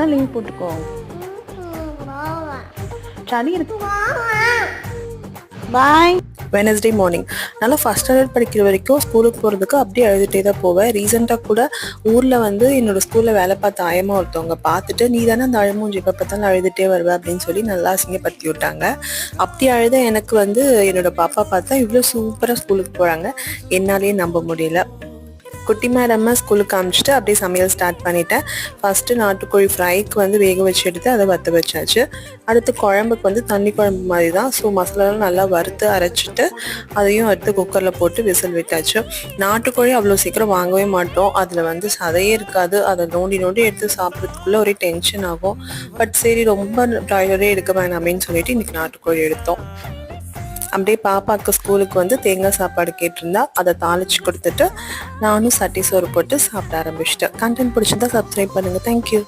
தான் லிங்க் போட்டுக்கோ. சளி இருக்கு. பாய் வெனஸ்டே மார்னிங் நல்லா ஃபஸ்ட் ஸ்டாண்டர்ட் படிக்கிற வரைக்கும் ஸ்கூலுக்கு போகிறதுக்கு அப்படியே அழுதுகிட்டே தான் போவேன். ரீசெண்டாக கூட ஊரில் வந்து என்னோடய ஸ்கூலில் வேலை பார்த்த ஆயமாக ஒருத்தவங்க பார்த்துட்டு நீ தானே அந்த அழுமூஞ்சி எப்போ பார்த்தாலும் அழுதுகிட்டே வருவ அப்படின்னு சொல்லி நல்லா அசிங்கப்படுத்தி விட்டாங்க. அப்படி அழுத எனக்கு வந்து என்னோட பாப்பா பார்த்தா இவ்வளோ சூப்பராக ஸ்கூலுக்கு போகிறாங்க என்னாலேயே நம்ப முடியல. குட்டி மேடம்மா ஸ்கூலுக்கு அமிச்சிட்டு அப்படியே சமையல் ஸ்டார்ட் பண்ணிட்டேன். ஃபஸ்ட்டு நாட்டுக்கோழி ஃப்ரைக்கு வந்து வேக வச்சு எடுத்து அதை வற்ற வச்சாச்சு. அடுத்து குழம்புக்கு வந்து தண்ணி குழம்பு மாதிரி தான். ஸோ மசாலாலாம் நல்லா வறுத்து அரைச்சிட்டு அதையும் எடுத்து குக்கரில் போட்டு விசில் விட்டாச்சு. நாட்டுக்கோழி அவ்வளோ சீக்கிரம் வாங்கவே மாட்டோம். அதில் வந்து சதையே இருக்காது. அதை நோண்டி நோண்டி எடுத்து சாப்பிட்றதுக்குள்ளே ஒரே டென்ஷன் ஆகும். பட் சரி ரொம்ப ப்ராய்லரே எடுக்க வேணாமேன்னு சொல்லிட்டு இன்னைக்கு நாட்டுக்கோழி எடுத்தோம். அப்படியே பாப்பாவுக்கு ஸ்கூலுக்கு வந்து தேங்காய் சாப்பாடு கேட்டிருந்தா அதை தாளிச்சு கொடுத்துட்டு நானும் சட்டி சோறு போட்டு சாப்பிட ஆரம்பிச்சிட்டேன். கண்டென்ட் பிடிச்சிருந்தா சப்ஸ்கிரைப் பண்ணுங்கள் தேங்க்யூ